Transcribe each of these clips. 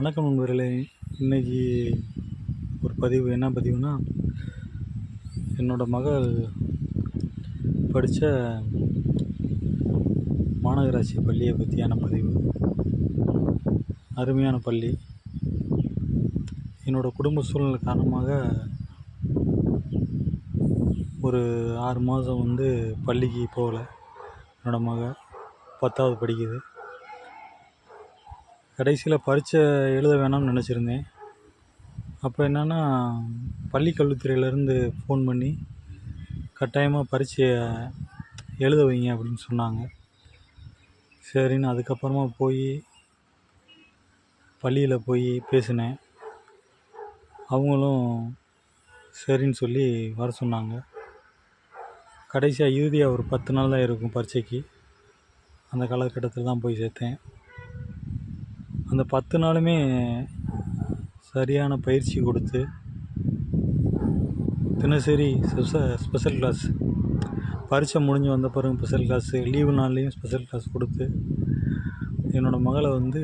வணக்கம் நண்பர்களே. இன்றைக்கி ஒரு பதிவு என்ன பதிவுனா என்னோடய மகள் படித்த மாநகராட்சி பள்ளியை பற்றியான பதிவு. அருமையான பள்ளி. என்னோடய குடும்ப சூழ்நிலை காரணமாக ஒரு ஆறு மாதம் வந்து பள்ளிக்கு போகல. என்னோடய மகள் பத்தாவது படிக்குது. கடைசியில் பரீட்சை எழுத வேணாம்னு நினச்சிருந்தேன். அப்போ என்னென்னா பள்ளி கல்வித்துறையிலேருந்து ஃபோன் பண்ணி கட்டாயமாக பரீட்சையை எழுத வைங்க அப்படின்னு சொன்னாங்க. சரின்னு அதுக்கப்புறமா போய் பள்ளியில் போய் பேசினேன். அவங்களும் சரின்னு சொல்லி வர சொன்னாங்க. கடைசியாக இறுதியாக ஒரு பத்து நாள் தான் இருக்கும் பரீட்சைக்கு. அந்த காலகட்டத்தில் தான் போய் சேர்த்தேன். அந்த பத்து நாளுமே சரியான பயிற்சி கொடுத்து தினசரி ஸ்பெஷல் கிளாஸ். பரீட்சை முடிஞ்சு வந்த பிறகு ஸ்பெஷல் கிளாஸு லீவு நாள்லேயும் ஸ்பெஷல் கிளாஸ் கொடுத்து என்னோடய மகளை வந்து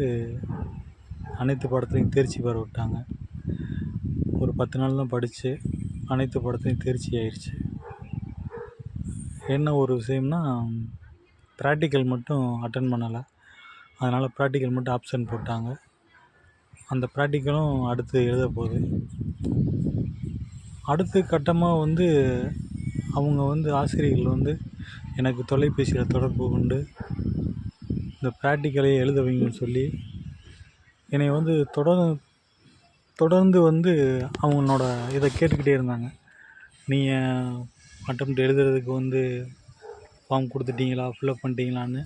அனைத்து படத்துலையும் தேர்ச்சி பெற விட்டாங்க. ஒரு பத்து நாள் தான் படித்து அனைத்து படத்துலையும் தேர்ச்சி ஆயிடுச்சு என்ன ஒரு விஷயம்னா ப்ராக்டிக்கல் மட்டும் அட்டன் பண்ணலை. அதனால் ப்ராக்டிக்கல் மட்டும் ஆப்ஷன் போட்டாங்க. அந்த ப்ராக்டிக்கலும் அடுத்து எழுத போகுது. அடுத்த கட்டமாக வந்து அவங்க வந்து ஆசிரியர்கள் வந்து எனக்கு தொலைபேசியில் தொடர்பு கொண்டு இந்த ப்ராக்டிக்கலை எழுத வைங்கன்னு சொல்லி என்னை வந்து தொடர் தொடர்ந்து வந்து அவங்களோட இதை கேட்டுக்கிட்டே இருந்தாங்க. நீங்கள் அட்டம் எழுதுறதுக்கு வந்து ஃபார்ம் கொடுத்துட்டீங்களா? ஃபில்அப் பண்ணிட்டீங்களான்னு.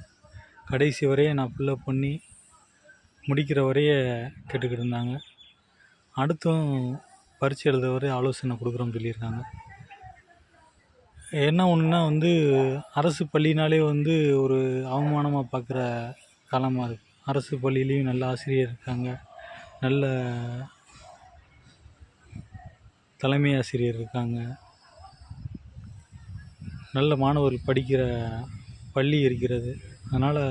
கடைசி வரைய நான் ஃபில்லப் பண்ணி முடிக்கிற வரைய கேட்டுக்கிட்டு இருந்தாங்க. அடுத்தும் பரீட்சை எழுத வரை ஆலோசனை கொடுக்குறோம்னு சொல்லியிருக்காங்க. என்ன ஒன்றுனா வந்து அரசு பள்ளினாலே வந்து ஒரு அவமானமாக பார்க்குற காலமாக இருக்குது அரசு பள்ளியிலையும் நல்ல ஆசிரியர் இருக்காங்க. நல்ல தலைமை ஆசிரியர் இருக்காங்க. நல்ல மாணவர்கள் படிக்கிற பள்ளி இருக்கிறது. அதனால்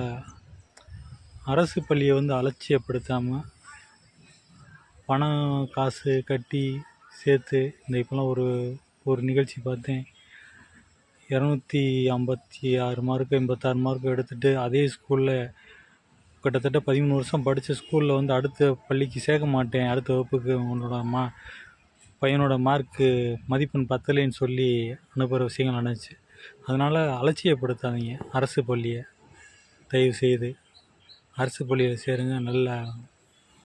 அரசு பள்ளியை வந்து அலட்சியப்படுத்தாமல் பணம் காசு கட்டி சேர்த்து இந்த இப்போலாம் ஒரு ஒரு நிகழ்ச்சி பார்த்தேன். இரநூத்தி ஐம்பத்தி ஆறு மார்க்கு எண்பத்தாறு மார்க்கு எடுத்துகிட்டு அதே ஸ்கூலில் கிட்டத்தட்ட பதிமூணு வருஷம் படித்த ஸ்கூலில் வந்து அடுத்த பள்ளிக்கு சேர்க்க மாட்டேன். அடுத்த வகுப்புக்கு உன்னோட மா பையனோட மார்க்கு மதிப்பெண் பத்தலைன்னு சொல்லி அனுப்புகிற விஷயங்கள் நடந்துச்சு. அதனால் அலட்சியப்படுத்தாதீங்க அரசு பள்ளியை. தயவுசெய்து அரசு பள்ளியில் சேருங்க. நல்ல